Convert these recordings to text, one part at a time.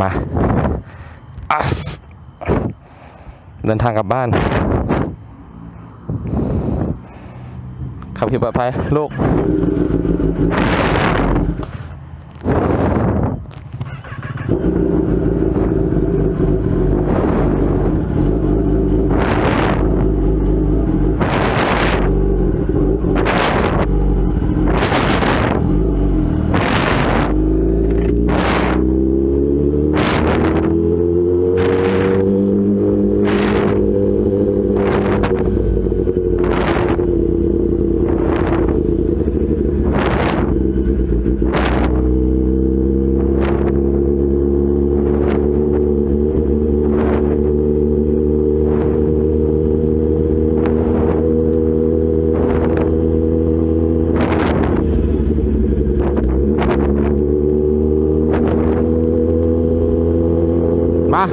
มาอัสเดินทางกลับบ้านขับขี่ปลอดภัยลูก มา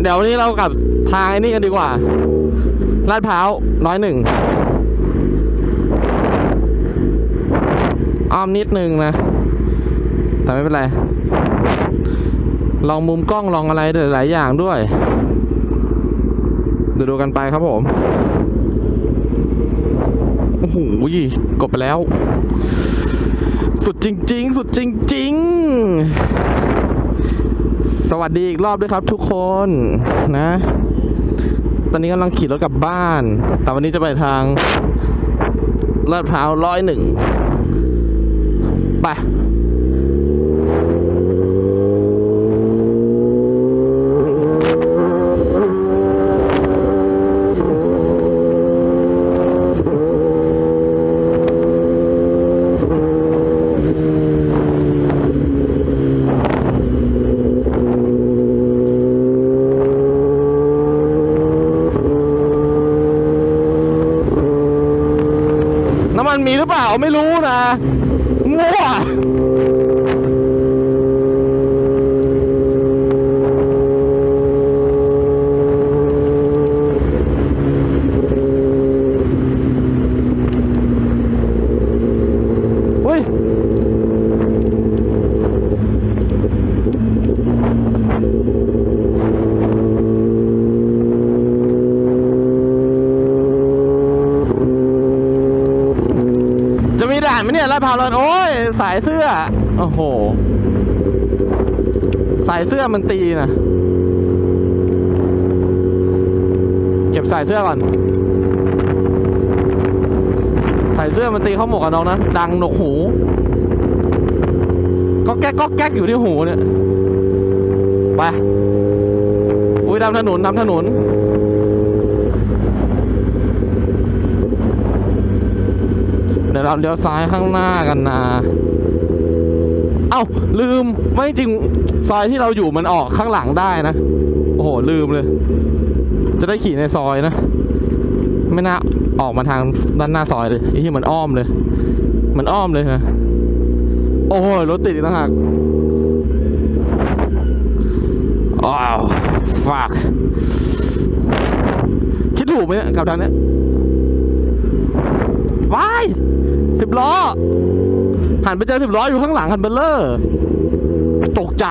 เดี๋ยววันนี้เรากลับทางนี่กันดีกว่า ลาดพร้าวร้อยหนึ่งอ้อมนิดนึงนะ แต่ไม่เป็นไร ลองมุมกล้องลองอะไรหลาย ๆ อย่างด้วยเดี๋ยวดูกันไปครับผม โอ้โหกดไปแล้ว สุดจริง ๆ สุดจริง ๆ สวัสดีอีกรอบด้วยครับทุกคนนะ ตอนนี้กำลังขี่รถกลับบ้าน แต่วันนี้จะไปทางลาดพร้าวร้อยหนึ่งไป น้ำมันมีหรือเปล่า ไม่รู้นะ มั่ว อุ้ย จะมีด่าน ไหมเนี่ยลาดพร้าวร้อยโอ้ยสายเสื้อ โอ้โห สายเสื้อมันตีนะเก็บสายเสื้อก่อนสายเสื้อมันตีเข้าหมวกกันน็อกนะดังหนกหูก็แก๊กก็แก๊กอยู่ที่หูเนี่ยไปอุ้ยดำถนนดำถนน ดี๋ยวเราเลี้ยวซ้ายข้างหน้ากันนะเอ้าลืมไม่จริงซอยที่เราอยู่มันออกข้างหลังได้นะ โอ้โหลืมเลย จะได้ขี่ในซอยนะ ไม่น่าออกมาทางด้านหน้าซอยเลยไอ้ที่มันอ้อมเลย มันอ้อมเลยนะ โอ้โหรถติดต่างหากอ้าว fuck คิดถูกไหมเนี่ยกับทางเนี้ย ว้ายสิบล้อ หันไปเจอสิบล้ออยู่ข้างหลังคันเบลเลอร์ ตกใจ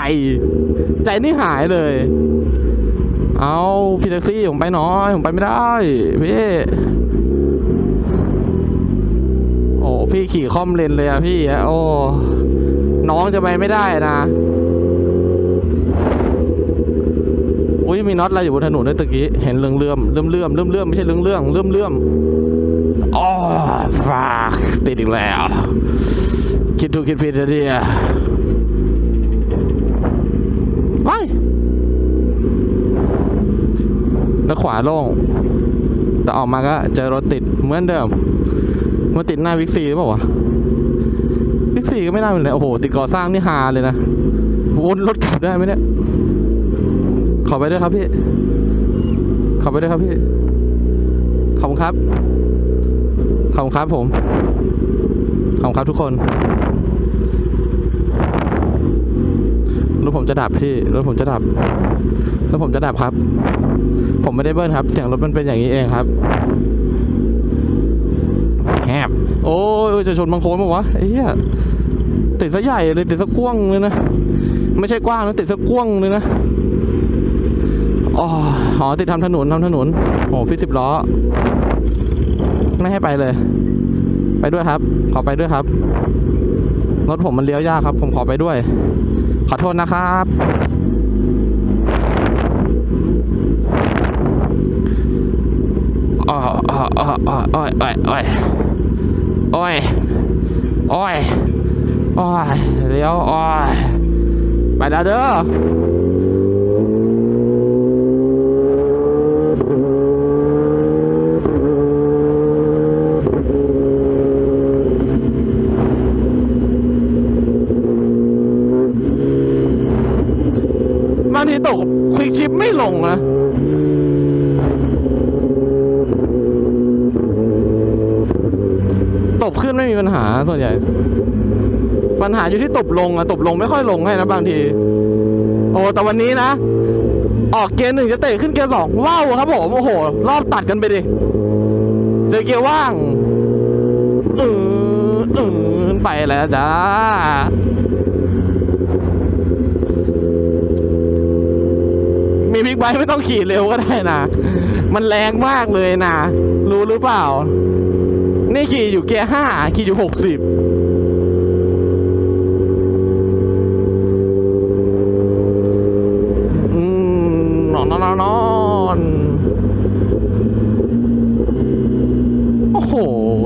ใจนี่หายเลย เอาพี่แท็กซี่ ผมไปหน้อย ผมไปไม่ได้พี่โอ้พี่ขี่คอมเลนเลยอะพี่โอ้น้องจะไปไม่ได้นะอุ้ยมีน็อตอะไรอยู่บนถนนด้วยตะกี้ เห็นเรื่องเลื่อมเลื่อมเลื่อมเลื่อมเลื่อมไม่ใช่เรื่องเรื่องเลื่อมเลื่อม ฟากติดอีกแล้ว คิดถูกคิดผิดจะดีอะไปแล้วขวาโล่ง แต่ออกมาก็เจอรถติดเหมือนเดิมมันติดหน้าวิกซีหรือเปล่าวะวิกซีก็ไม่น่าเป็นไรโอ้โห ติดก่อสร้างนี่ฮาเลยนะวนรถกลับได้ไหมเนี่ยขอไปด้วยครับพี่ ขอไปด้วยครับพี่ ขอบคุณครับ อบคุณครับผม ขอบคุณครับทุกคนรถผมจะดับพี่รถผมจะดับรถผมจะดับครับ ผมไม่ได้เบิ้ลครับ เสียงรถมันเป็นอย่างนี้เองครับแฮบโอ้ยจะชนบางโคนปะวะไอ้เหี้ยติดซะใหญ่เลยติดซะกว้างเลยนะไม่ใช่กว้างนะติดซะกว้างเลยนะอ๋ออ๋อติดทำถนนทำถนนโอ้พี่สิบล้อ ไม่ให้ไปเลย ไปด้วยครับ ขอไปด้วยครับ รถผมมันเลี้ยวยากครับ ผมขอไปด้วย ขอโทษนะครับอ้ออ้ออ้ออ้ออ้อยอ้ยอ้อยอ้ยอ้อยอ้ยเลี้ยวอ้ยไปแล้วเด้อ บางทีตกควิกชิปไม่ลงนะ ตบขึ้นไม่มีปัญหา ส่วนใหญ่ ปัญหาอยู่ที่ตบลงอะตบลงไม่ค่อยลงให้นะบางที โอ้แต่วันนี้นะ ออกเกียร์หนึ่งจะเตะขึ้นเกียร์สองว้าวครับผมโอ้โห รอบตัดกันไปดิเจอเกียร์ว่างอืออือไปแล้วจ้ามีบิ๊กไบค์ไม่ต้องขี่เร็วก็ได้นะ มันแรงมากเลยนะ รู้หรือเปล่า นี่ขี่อยู่เกียร์ห้าขี่อยู่หกสิบนอนนอนนอนนอนโอ้โห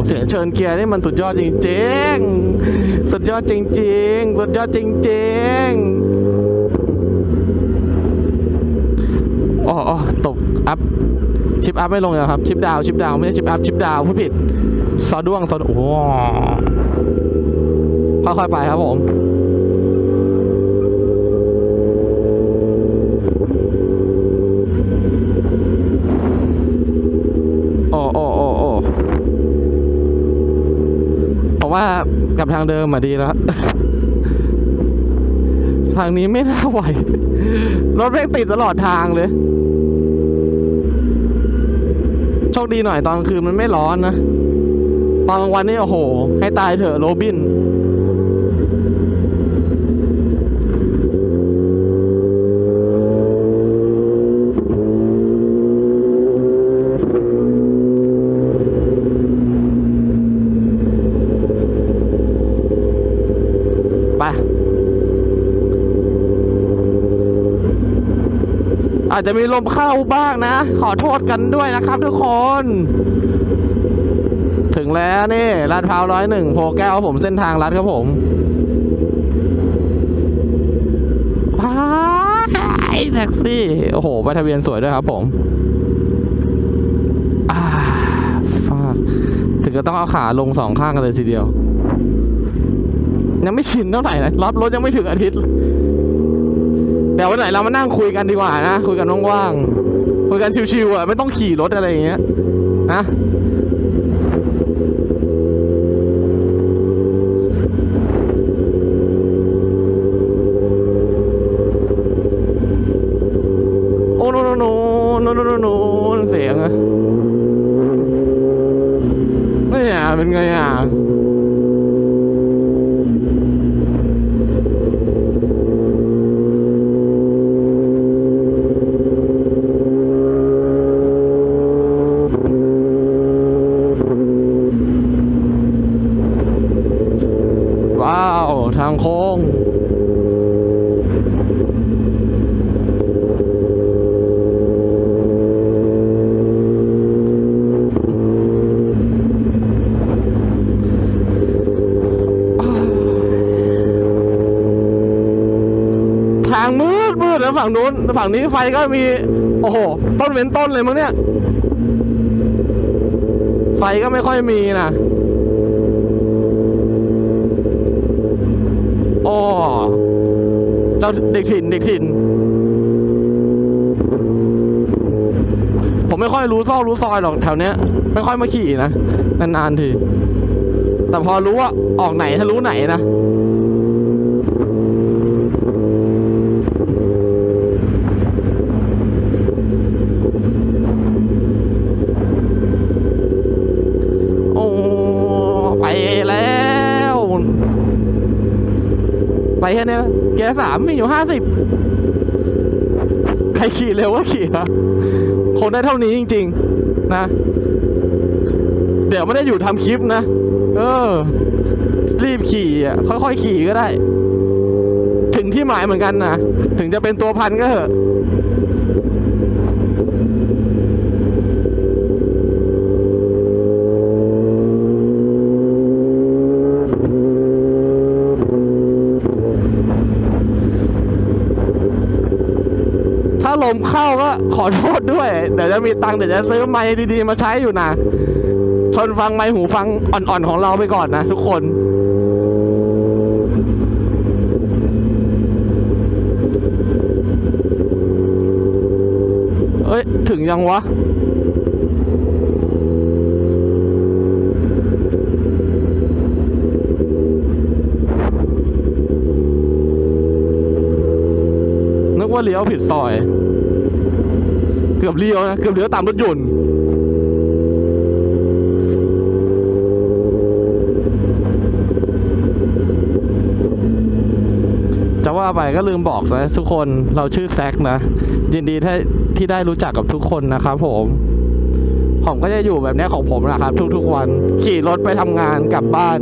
เสียงเชิญเกียร์นี่มันสุดยอดจริงๆ สุดยอดจริงๆ สุดยอดจริงๆ อ๋ออ๋อ ตกอัพชิปอัพไม่ลงนะครับ ชิปดาวชิปดาวไม่ใช่ชิปอัพชิปดาวผู้ผิดซอด้วงซอดโอ้ค่อยๆไปครับผมโอ้โอ้โอ้โอ้ผมว่ากับทางเดิมมาดีแล้ว ทางนี้ไม่น่าไหวรถแม่งติดตลอดทางเลย คดีหน่อยตอนกลางคืนมันไม่ร้อนนะ ตอนกลางวันนี่โอ้โห ให้ตายเถอะโรบิน จจะมีลมเข้าบ้างนะ ขอโทษกันด้วยนะครับทุกคน ถึงแล้วนี่ลาดพร้าวร้อยหนึ่งโพแก้วผมเส้นทางลัดครับผมพายแท็กซี่ โอ้โหใบทะเบียนสวยด้วยครับผมอ่าฟากถึงก็ต้องเอาขาลงสองข้างกันเลยทีเดียว ยังไม่ชินเท่าไหร่นะรับรถยังไม่ถึงอาทิตย์ เดี๋ยววันไหนเรามานั่งคุยกันดีกว่านะ คุยกันว่างๆ คุยกันชิวๆอะ ไม่ต้องขี่รถอะไรอย่างเงี้ย นะโอ้โนโนโนโนโนโนโนเสียงอะเนี่ยเป็นไงอะ ว้าว ทางโค้ง ทางมืดมืดแล้วฝั่ง นู้นฝั่งนี้ไฟก็มี โอ้โห ต้นเว้นต้นเลยมั้งเนี่ย ไฟก็ไม่ค่อยมีนะโอ้เจ้าเด็กถิ่นเด็กถิ่น ผมไม่ค่อยรู้ซอกรู้ซอยหรอกแถวเนี้ย ไม่ค่อยมาขี่นะ นานๆที แต่พอรู้ว่าออกไหนถ้ารู้ไหนนะ ยร์ สามมีอยู่ห้าสิบใครขี่เร็วก็ขี่นะคนได้เท่านี้จริง ๆ นะ เดี๋ยวไม่ได้อยู่ทำคลิปนะ เออ รีบขี่อะค่อยๆขี่ก็ได้ ถึงที่หมายเหมือนกันนะ ถึงจะเป็นตัวพันก็เถอะ ลมเข้าก็ขอโทษด้วย เดี๋ยวจะมีตังค์เดี๋ยวจะซื้อไม้ดีๆมาใช้อยู่นะทนฟังไม้หูฟังอ่อนๆของเราไปก่อนนะทุกคนเอ้ย ถึงยังวะนึกว่าเลี้ยวผิดซอย กือบเลี้ยวนะเกือบเลี้ยวตามรถยนต์จะว่าไปก็ลืมบอกนะทุกคนเราชื่อแซกนะ ยินดีที่ที่ได้รู้จักกับทุกคนนะครับผมผมก็จะอยู่แบบนี้ของผมนะครับ ทุกๆวัน ขี่รถไปทำงานกลับบ้าน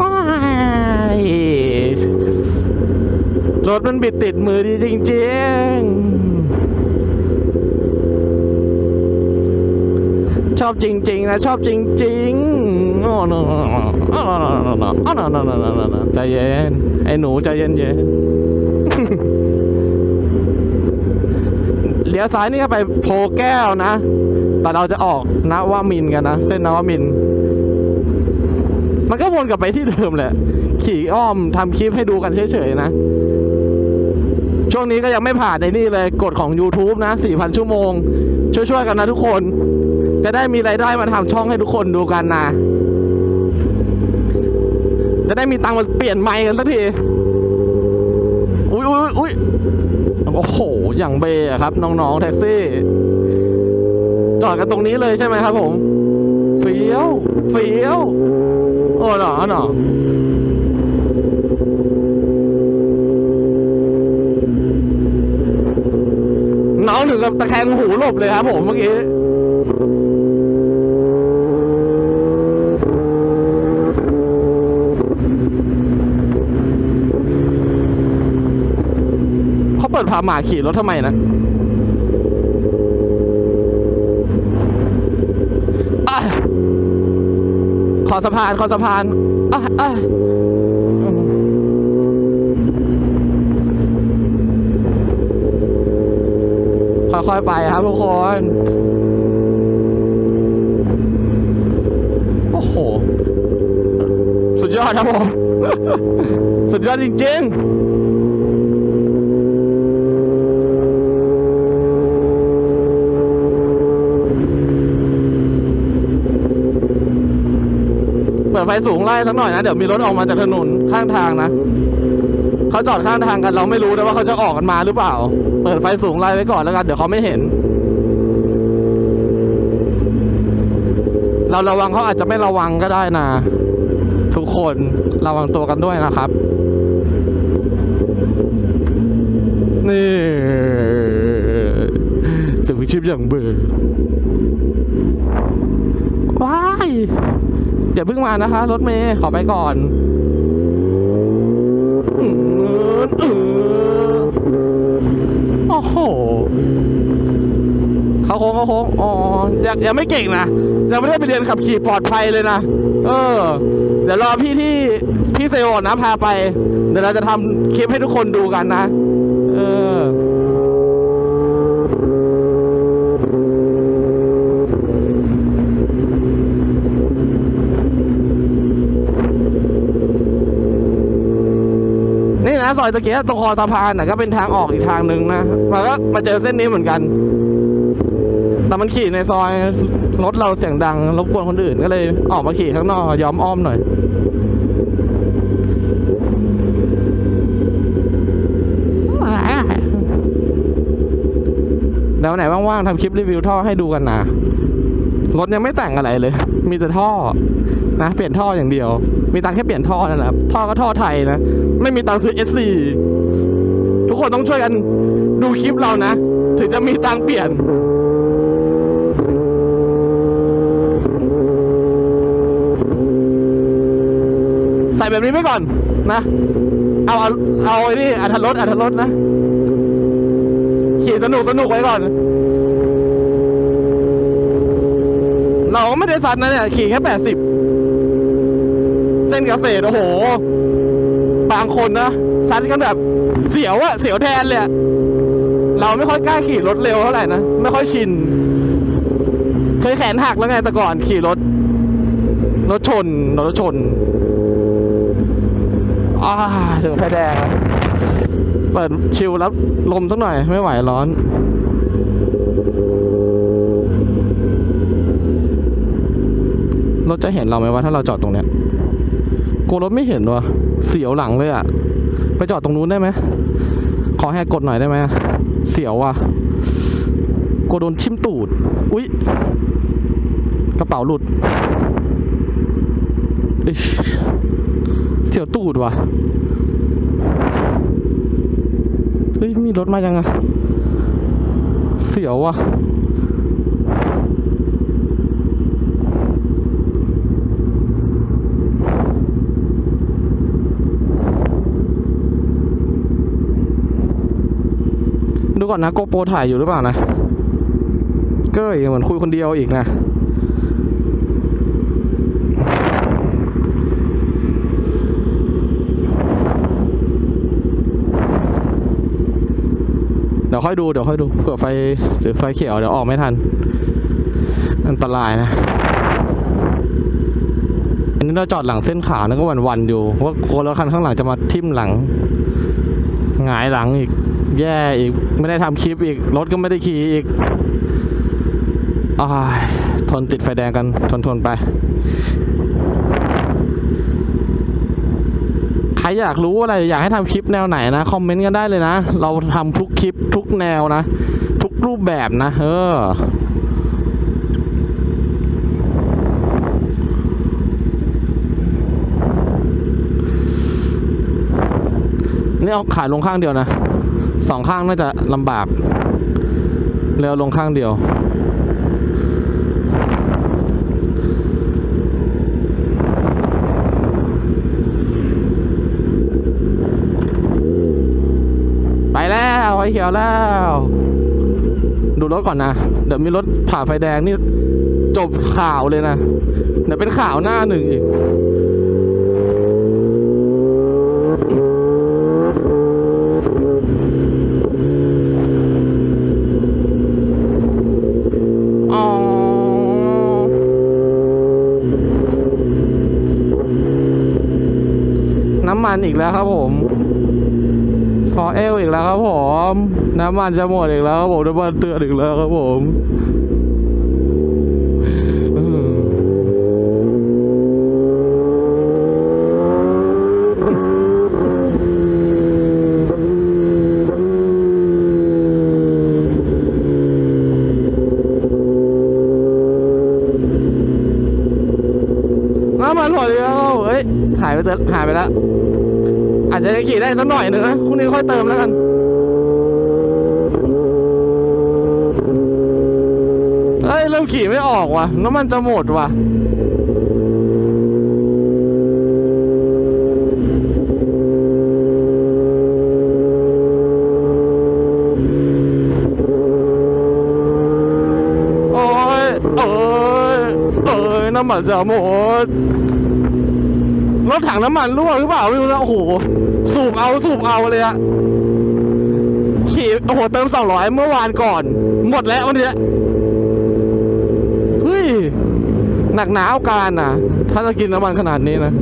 ว้ายรถมั นบิดติดมือดีจริงๆ ชอบจริง ๆ นะ ชอบจริงๆโอ้โนโอ้โนโนโนโนโอ้โนโนโนโนใจเย็น ไอ้หนูใจเย็นเย็นเลี้ยวซ้ายนี่ก็ไปโพแก้วนะ แต่เราจะออกนวามินกันนะ เส้นนวามิน มันก็วนกลับไปที่เดิมแหละ ขี่อ้อมทำคลิปให้ดูกันเฉยๆนะ ช่วงนี้ก็ยังไม่ผ่านในนี่เลยกฎของ YouTube นะ 4,000 ชั่วโมง ช่วยๆกันนะทุกคน จะได้มีรายได้มาทำช่องให้ทุกคนดูกันนะ จะได้มีตังค์มาเปลี่ยนไมค์กันสักที อุ้ยอุ้ยอุ้ยโอ้โห อย่างเบะครับ น้องๆ แท็กซี่ จอดกันตรงนี้เลยใช่ไหมครับผม เฟี้ยว เฟี้ยว โอ้หนอหนอน้องถึงกับ ตะแคงหูหลบเลยครับผมเมื่อกี้เขาเปิดพาหมาขี่รถทำไมนะขอสะพานขอสะพานอะอะอืม ค่อยๆไปครับทุกคน โอ้โห สุดยอดครับผม สุดยอดจริงๆเปิดไฟสูงไล่สักหน่อยนะ เดี๋ยวมีรถออกมาจากถนนข้างทางนะ เขาจอดข้างทางกันเราไม่รู้นะว่าเขาจะออกกันมาหรือเปล่า ปิดไฟสูงไล่ไว้ก่อนแล้วกัน เดี๋ยวเขาไม่เห็น เราระวังเขาอาจจะไม่ระวังก็ได้นะ ทุกคนระวังตัวกันด้วยนะครับ นี่สึกวิชิปอย่างเบอร์ว้ายอย่าเพิ่งมานะคะ รถเมย์ขอไปก่อนอือเออโอ้โห เขาโค้งเขาโค้งอ๋อ ยังยังไม่เก่งนะ ยังไม่ได้ไปเรียนขับขี่ปลอดภัยเลยนะ เออ เดี๋ยวรอพี่ที่พี่เซลล์นะพาไป เดี๋ยวเราจะทำคลิปให้ทุกคนดูกันนะ เออนี่นะซอยตะเกียบตรงคอสะพานนะก็เป็นทางออกอีกทางหนึ่งนะมันก็มาเจอเส้นนี้เหมือนกัน แต่มันขี่ในซอยรถเราเสียงดังรบกวนคนอื่นก็เลยออกมาขี่ข้างนอกย้อมอ้อมหน่อยแล้ววันไหนว่างๆทำคลิปรีวิวท่อให้ดูกันนะรถยังไม่แต่งอะไรเลย มีแต่ท่อนะเปลี่ยนท่ออย่างเดียว มีตังแค่เปลี่ยนท่อนั่นแหละท่อก็ท่อไทยนะ ไม่มีตังซื้อ S4 ทุกคนต้องช่วยกันดูคลิปเรานะ ถึงจะมีตังเปลี่ยน แบบนี้ไปก่อนนะ เอาเอาเอาไอ้นี่อัธรสอัธรสนะ ขี่สนุกสนุกไว้ก่อน เราก็ไม่ได้ซัดนะเนี่ย ขี่แค่แปดสิบเส้นเกษตรโอ้โห บางคนนะซัดกันแบบ เสียวอะเสียวแทนเลยอะเราไม่ค่อยกล้าขี่รถเร็วเท่าไหร่นะ ไม่ค่อยชิน เคยแขนหักแล้วไงแต่ก่อนขี่รถ รถชน รถชน อ่าถึงไฟแดงเปิดชิลรับลมสักหน่อยไม่ไหวร้อนรถจะเห็นเราไหมว่าถ้าเราจอดตรงเนี้ยกลัวรถไม่เห็นวะเสียวหลังเลยอะไปจอดตรงนู้นได้ไหมขอแหกกดหน่อยได้ไหมเสียวว่ะกลัวโดนชิมตูด อุ๊ย กระเป๋าหลุดอิ๊ยเสียวตู ดว่ะ เฮ้ย มีรถมายังอะเสียวว่ะดูก่อนนะโกโปรถ่ายอยู่หรือเปล่านะ เก้ยเหมือนคุยคนเดียวอีกนะ ดี๋ยวค่อยดูเดี๋ยวค่อยดูเผื่อไฟหรือไฟเขียวเดี๋ยวออกไม่ทัน อันตรายนะอันนี้เราจอดหลังเส้นขาวนะก็วันวันๆอยู่ว่าคนรถคันข้างหลังจะมาทิ่มหลังหงายหลังอีก แย่อีกไม่ได้ทำคลิปอีกรถก็ไม่ได้ขี่อีกอ้ายทนติดไฟแดงกันทนทนไป รอยากรู้อะไรอยากให้ทำคลิปแนวไหนนะคอมเมนต์กันได้เลยนะ เราทำทุกคลิปทุกแนวนะ ทุกรูปแบบนะ เออนี่เอาขายลงข้างเดียวนะสองข้างน่าจะลำบากเร็วลงข้างเดียว ไปแล้วไฟ เขียวแล้ว ดูรถก่อนนะ เดี๋ยวมีรถผ่าไฟแดงนี่จบข่าวเลยนะ เดี๋ยวเป็นข่าวหน้าหนึ่งอีกอ๋อน้ำมันอีกแล้วครับผม อเอลอีกแล้วครับผม น้ำมันจะหมดอีกแล้วครับผมน้ำมันเตือนอีกแล้วครับผมเออน้ำมันหมดอีกแล้วเอ้ยหายไปเติหายไปแล้ว อาจจะยังขี่ ได้สักหน่อยหนึ่งนะพรุ่งนี้ค่อยเติมแล้วกันเอ้ยเริ่มขี่ไม่ออกว่ะน้ำมันจะหมดว่ะโอ้ยเอ้ยเอ้ยน้ำมันจะหมด รถถังน้ำมันรั่วหรือเปล่าไม่รู้นะโอ้โห สูบเอาสูบเอาเลยอะขี่โอ้โหเติมสองร้อยเมื่อวานก่อน หมดแล้ววันนี้เฮ้ยหนักหนาวการนะถ้าจะกินน้ำมันขนาดนี้นะ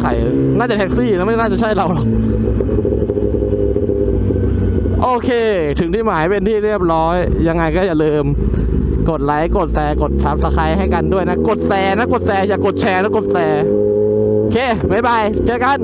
เขาใครน่าจะแท็กซี่นะไม่น่าจะใช่เราหรอกโอเค ถึงที่หมายเป็นที่เรียบร้อย ยังไงก็อย่าลืม กดไลค์กดแชร์กดทับสไครต์ให้กันด้วยนะ กดแชร์นะกดแชร์อย่ากดแชร์แล้วกดแชร์โอเคบ๊ายบายเจอกัน